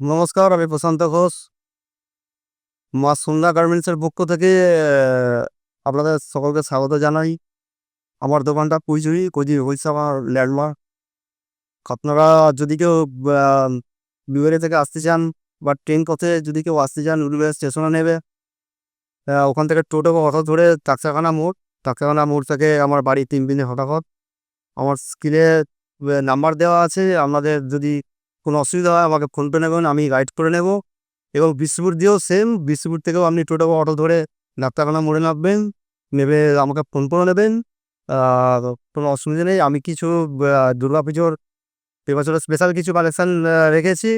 নমস্কার আমি প্রশান্ত ঘোষ। মা সন্ধ্যা গার্মেন্টসের পক্ষ থেকে আপনাদের সকলকে স্বাগত জানাই। আমার দোকানটা কুইচুরি কুইচুরি হয়েছে আমার ল্যান্ডমার্ক। আপনারা যদি কেউ আহ, থেকে আসতে চান বা ট্রেন পথে যদি কেউ আসতে চান উলুবেড়া স্টেশনে নেবে। ওখান থেকে টোটো বা অটো ধরে টাকসাখানা মোড়। টাকসাখানা মোড় থেকে আমার বাড়ি তিন দিনে হঠাৎ। আমার স্ক্রিনে নাম্বার দেওয়া আছে। আপনাদের যদি কোনো অসুবিধা হয়, আমাকে ফোনপে নেবেন, আমি গাইড করে নেব। এবং বিষ্ণুপুর দিয়েও সেম বিষ্ণুপুর থেকেও আপনি টোটো বা অটো ধরে ডাক্তারখানা মোড়ে নামবেন, নেবে আমাকে ফোন করে নেবেন। কোনো অসুবিধা নেই, আমি কিছু দুর্গা পুজোর এবছরের স্পেশাল কিছু কালেকশান রেখেছি।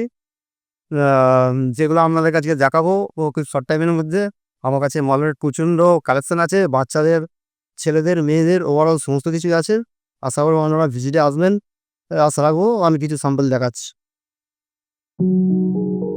যেগুলো আপনাদের কাছে দেখাবো, ও খুব শর্ট টাইমের মধ্যে। আমার কাছে মলের প্রচণ্ড কালেকশান আছে, বাচ্চাদের, ছেলেদের, মেয়েদের ওভারঅল সমস্ত কিছুই আছে। আশা করব আপনারা ভিজিটে আসবেন। আশা রাখব আমি কিছু স্যাম্পল দেখাচ্ছি। Thank you.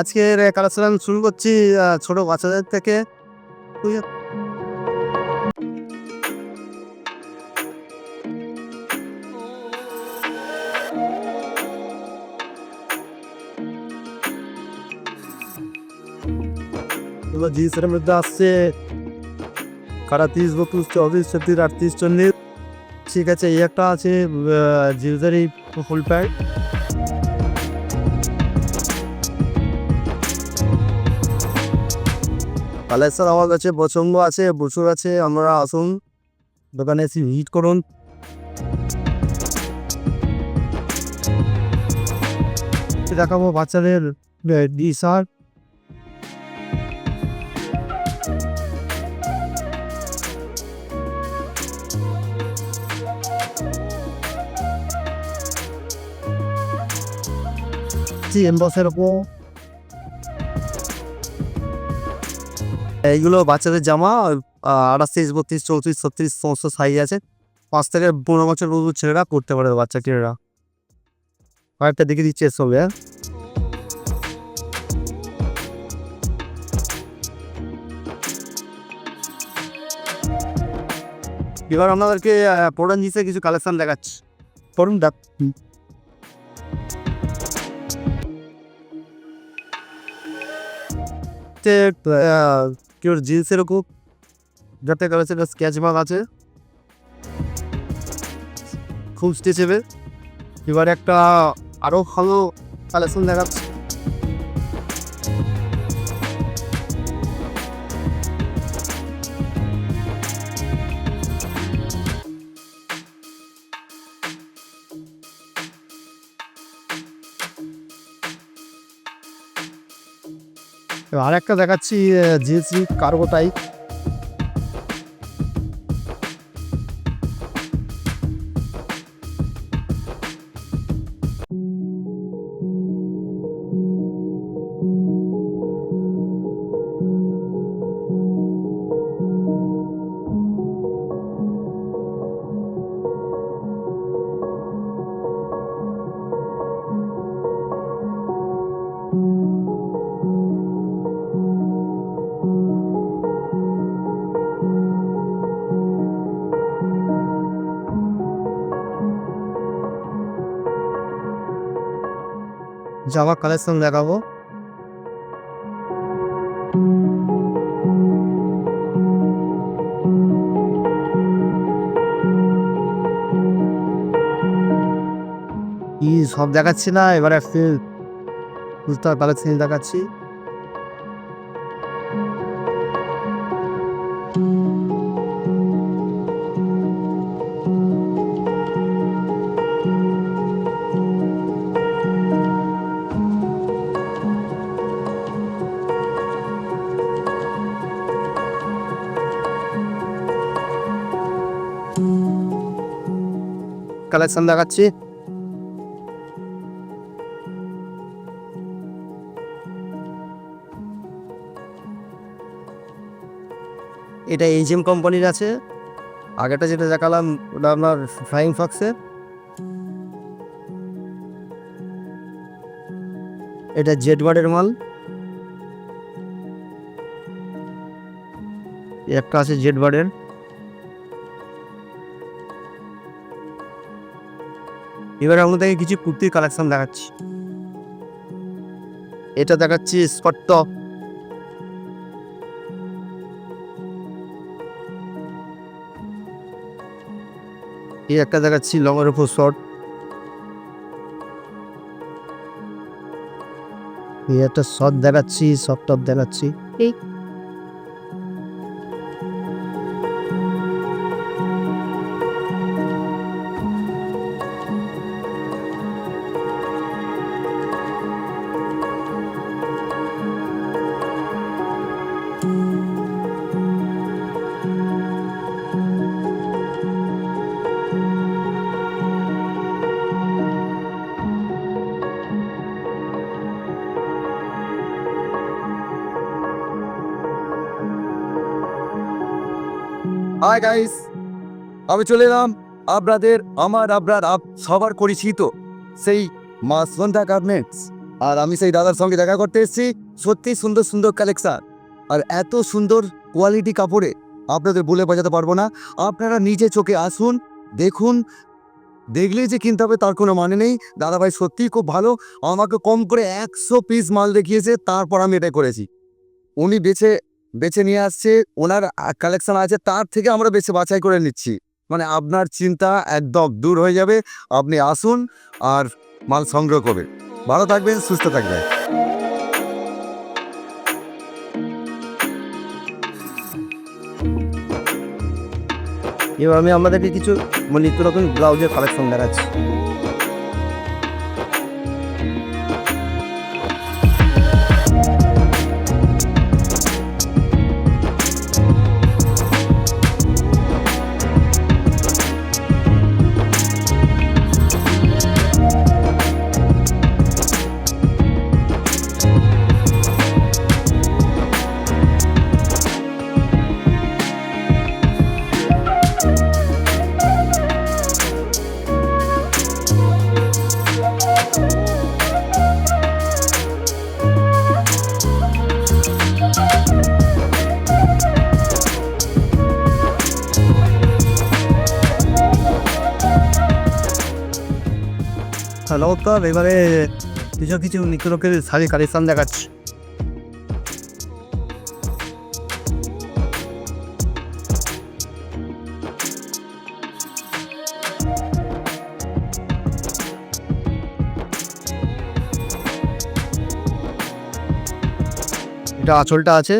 আজকের কালেকশন শুরু করছি ছোট বাচ্চাদের থেকে। জিন্সের মধ্যে আসছে। কারা তিরিশ, বত্রিশ চব্বিশ ছত্রিশ, আটত্রিশ, চল্লিশ? ঠিক আছে, এই একটা আছে জিন্সের ফুল প্যান্ট কালেকশন আমার কাছে পছন্দ আছে, প্রচুর আছে, আমরা আসুন। দোকানে এসে ভিজিট করুন। দেখাবো বাচ্চাদের টি শার্ট এম্বসের ওপর। এইগুলো বাচ্চাদের জামা আঠাশ বত্রিশ চৌত্রিশ ছত্রিশ সমস্ত সাইজ আছে। পাঁচ থেকে পনেরো বছর পর্যন্ত ছেলেরা করতে পারে বাচ্চা ছেলেরা কয়েকটা দেখে দিচ্ছে সবে হ্যাঁ। এবার আপনাদেরকে প্রোডাক্ট জিনিসে কিছু কালেকশন দেখাচ্ছি। করুন দেখ। কেউ জিন্সের খুব যাতে কালেকশন স্কেচ ভাগ আছে। খুব স্টেচেবে এবার একটা আরও ভালো কালেকশন দেখাচ্ছে। এবার আরেকটা দেখাচ্ছি জিএসি কার্গো টাইপ জামা কালেকশন দেখাবো কি সব দেখাচ্ছি না এবার একটু কুর্তার কালেকশন দেখাচ্ছি কালেকশন দেখাচ্ছি। এটা এইচএম কোম্পানির আছে। আগেটা যেটা দেখালাম, ওটা আপনার ফ্লাইং ফক্সের এটা জেড বার্ডের মাল। একটা আছে জেড বার্ডের এবার আমাদের কিছু কুর্তির কালেকশন দেখাচ্ছি। এটা দেখাচ্ছি স্পট টপ এই একটা দেখাচ্ছি লঙের উপর শর্ট। এই একটা শর্ট দেখাচ্ছি শর্ট টপ দেখাচ্ছি। এই হাই গাইস আমি চলে এলাম। আপনাদের আমার আপনার আপ সবার পরিচিত সেই মা সন্ধ্যা গার্মেন্টস আর আমি সেই দাদার সঙ্গে দেখা করতে এসেছি। সত্যি সুন্দর সুন্দর কালেকশন আর এত সুন্দর কোয়ালিটি কাপড়ে আপনাদের বলে বাজাতে পারব না। আপনারা নিজে চোখে আসুন, দেখুন। দেখলেই যে কিনতে হবে, তার কোনো মানে নেই। দাদাভাই সত্যিই খুব ভালো। আমাকে কম করে একশো পিস মাল দেখিয়েছে, তারপর আমি এটা করেছি। উনি বেছে বেছে নিয়ে আসছে, ওনার কালেকশন আছে, তার থেকে আমরা বেছে বাছাই করে নিচ্ছি। মানে আপনার চিন্তা একদম দূর হয়ে যাবে, আপনি আসুন আর মাল সংগ্রহ করবেন। ভালো থাকবেন, সুস্থ থাকবেন। এবার আমি আমাদেরকে কিছু মানে নিত্য নতুন ব্লাউজের কালেকশন দেখাচ্ছি। নমস্কার এবারে কিছু কিছু নিত্য লোকের শাড়ি কালেকশন দেখাচ্ছি। এটা আঁচলটা আছে।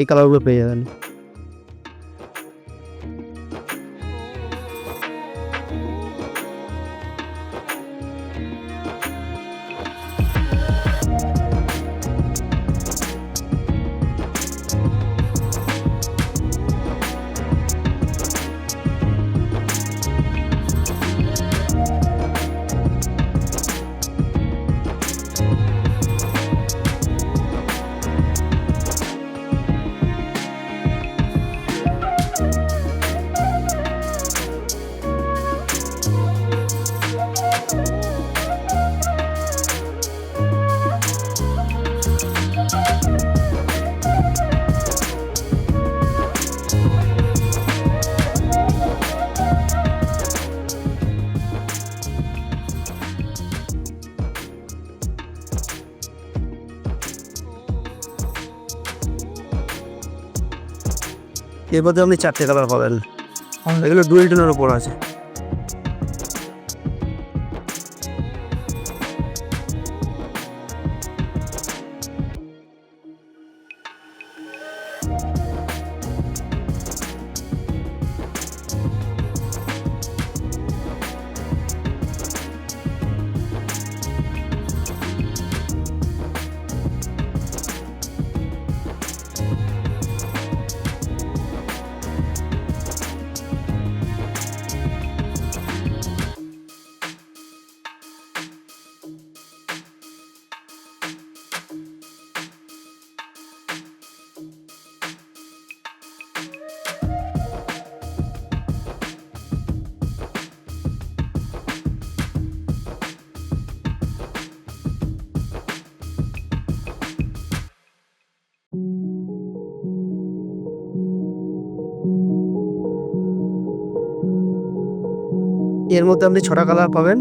এই কালারগুলো পেয়ে যাবেন এর মধ্যে আপনি চারটে কালার পাবেন। এগুলো ডুয়েল টোনের উপর আছে। এর মধ্যে আপনি ছটা কালার পাবেন।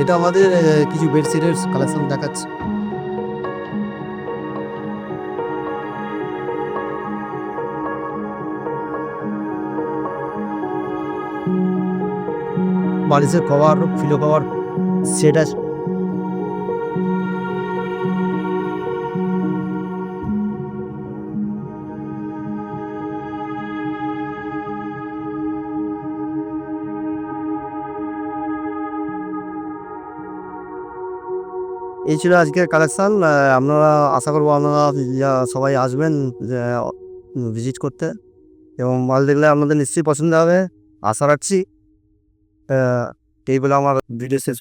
এটা আমাদের কিছু বেডশিটের কালেকশন দেখাচ্ছে। বালিশের কভার ফিলো কভার সেট এই ছিল আজকের কালেকশান আপনারা আশা করব আপনারা সবাই আসবেন ভিজিট করতে। এবং মাল দেখলে আপনাদের নিশ্চয়ই পছন্দ হবে। আশা রাখছি। এই বলে আমার ভিডিও শেষ